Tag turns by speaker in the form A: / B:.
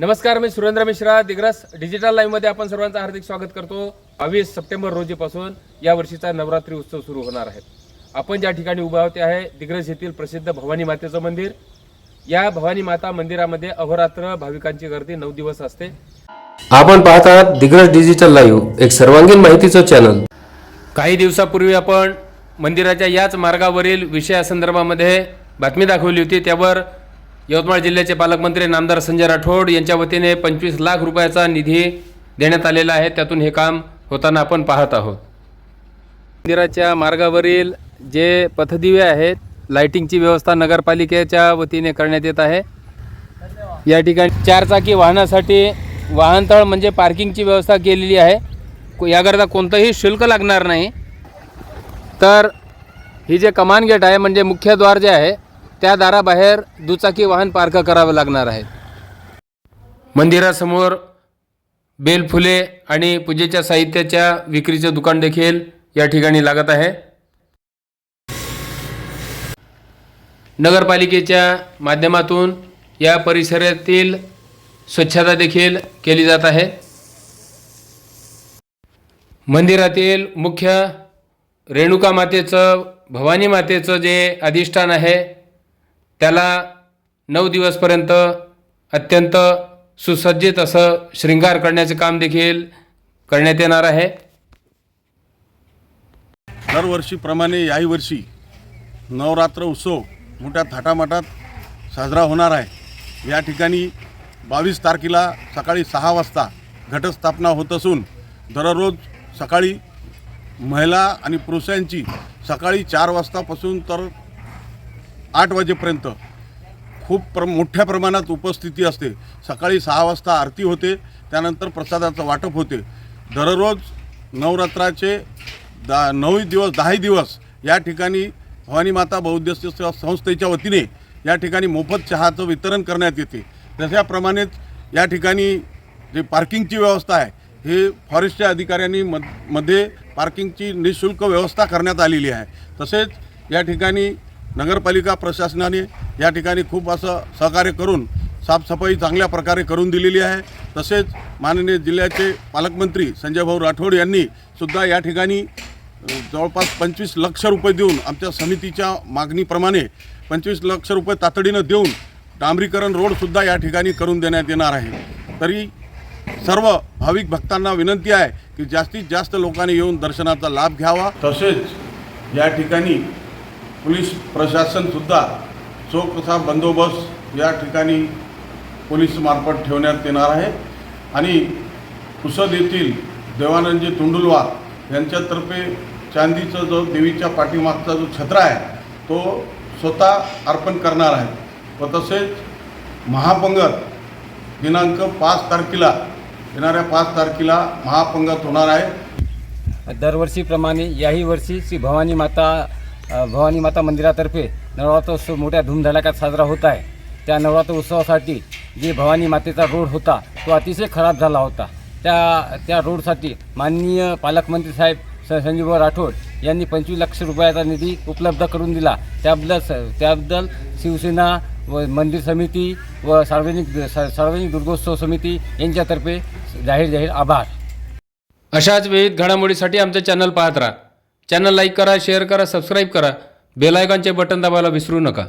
A: नमस्कार मी सुरेंद्र मिश्रा दिग्रस. डिजिटल लाईव्हमध्ये आपण सर्वांचं हार्दिक स्वागत करतो. बावीस सप्टेंबर रोजीपासून या वर्षीचा नवरात्री उत्सव सुरू होणार आहे. आपण ज्या ठिकाणी उभे आहोत ते आहे दिग्रस येथील प्रसिद्ध भवानी मातेचं मंदिर. या भवानी माता मंदिरामध्ये अहोरात्र भाविकांची गर्दी नऊ दिवस असते.
B: आपण पाहत आहात दिग्रस डिजिटल लाईव्ह एक सर्वांगीण माहितीचं चॅनल
A: काही दिवसापूर्वी आपण मंदिराच्या याच मार्गावरील विषयासंदर्भामध्ये बातमी दाखवली होती. त्यावर यवतमाळ जिल्ह्याचे पालकमंत्री नामदार संजय राठोड यांच्या वतीने पंचवीस लाख रुपयाचा निधी देण्यात आलेला आहे. त्यातून हे काम होताना आपण पाहत आहोत. मंदिराच्या मार्गावरील जे पथदिवे आहेत लाइटिंगची व्यवस्था नगरपालिकेच्या वतीने करण्यात येत आहे. या ठिकाणी चारचाकी वाहनासाठी वाहनतळ म्हणजे पार्किंगची व्यवस्था केलेली आहे. याकरता कोणतंही शुल्क लागणार नाही. तर ही जे कमान गेट आहे म्हणजे मुख्य द्वार जे आहे त्या दाराबाहेर दुचाकी वाहन पार्क करावं लागणार आहे. मंदिरासमोर बेलफुले आणि पूजेच्या साहित्याच्या विक्रीचं दुकान देखील या ठिकाणी लागत आहे. नगरपालिकेच्या माध्यमातून या परिसरातील स्वच्छता देखील केली जात आहे. मंदिरातील मुख्य रेणुका मातेचं भवानी मातेचं जे अधिष्ठान आहे त्याला नऊ दिवसपर्यंत अत्यंत सुसज्जित असं शृंगार करण्याचे काम देखील करण्यात येणार आहे.
C: दरवर्षीप्रमाणे याही वर्षी नवरात्र उत्सव मोठ्या थाटामाटात साजरा होणार आहे. या ठिकाणी बावीस तारखेला सकाळी सहा वाजता घटस्थापना होत असून दररोज सकाळी महिला आणि पुरुषांची सकाळी चार वाजतापासून तर आठ वाजेपर्यंत. खूप प्र मोठ्या प्रमाणात उपस्थिती असते. सकाळी सहा वाजता आरती होते त्यानंतर प्रसादाचं वाटप होते. दररोज नवरात्राचे दा नऊ दिवस दहाही दिवस या ठिकाणी भवानी माता बौद्ध सेवा संस्थेच्या वतीने या ठिकाणी मोफत चहाचं वितरण करण्यात येते. तशाप्रमाणेच या ठिकाणी जे पार्किंगची व्यवस्था आहे हे फॉरेस्टच्या अधिकाऱ्यांनी मधमध्ये पार्किंगची निशुल्क व्यवस्था करण्यात आलेली आहे. तसेच या ठिकाणी नगरपालिका प्रशासनाने या ठिकाणी खूप असं सहकार्य करून साफसफाई चांगल्या प्रकारे करून दिलेली आहे. तसेच माननीय जिल्ह्याचे पालकमंत्री संजय भाऊ राठोड यांनी सुद्धा या ठिकाणी जवळपास पंचवीस लक्ष रुपये देऊन आमच्या समितीच्या मागणीप्रमाणे पंचवीस लक्ष रुपये तातडीनं देऊन डांबरीकरण रोडसुद्धा या ठिकाणी करून देण्यात येणार आहे. तरी सर्व भाविक भक्तांना विनंती आहे की जास्तीत जास्त लोकांनी येऊन दर्शनाचा लाभ घ्यावा. तसेच या ठिकाणी पोलीस प्रशासनसुद्धा चोख बंदोबस्त या ठिकाणी पोलीसमार्फत ठेवण्यात येणार आहे. आणि पुसद येथील देवानंदजी तुंडुलवा यांच्यातर्फे चांदीचं जो देवीच्या पाठीमागचा जो छत्र आहे तो स्वतः अर्पण करणार आहे. व तसेच महापंगत दिनांक पाच तारखेला येणाऱ्या पाच तारखेला महापंगत होणार आहे.
D: दरवर्षीप्रमाणे याही वर्षी श्री भवानी माता भवानी माता मंदिरातर्फे नवरात्र उत्सव मोठ्या धूमधडाक्यात साजरा होत आहे. त्या नवरात्र उत्सवासाठी जे भवानी मातेचा रोड होता तो अतिशय खराब झाला होता. त्या त्या रोडसाठी माननीय पालकमंत्री साहेब स राठोड यांनी पंचवीस लक्ष रुपयाचा निधी उपलब्ध करून दिला. त्याबद्दल स त्याबद्दल शिवसेना व मंदिर समिती व सार्वजनिक स- सार्वजनिक दुर्गोत्सव समिती यांच्यातर्फे जाहीर जाहीर आभार.
A: अशाच विविध घडामोडीसाठी आमचं चॅनल पाहत राहा. चॅनल लाईक करा शेअर करा सबस्क्राईब करा. बेल आयकॉनचे बटन दाबायला विसरू नका.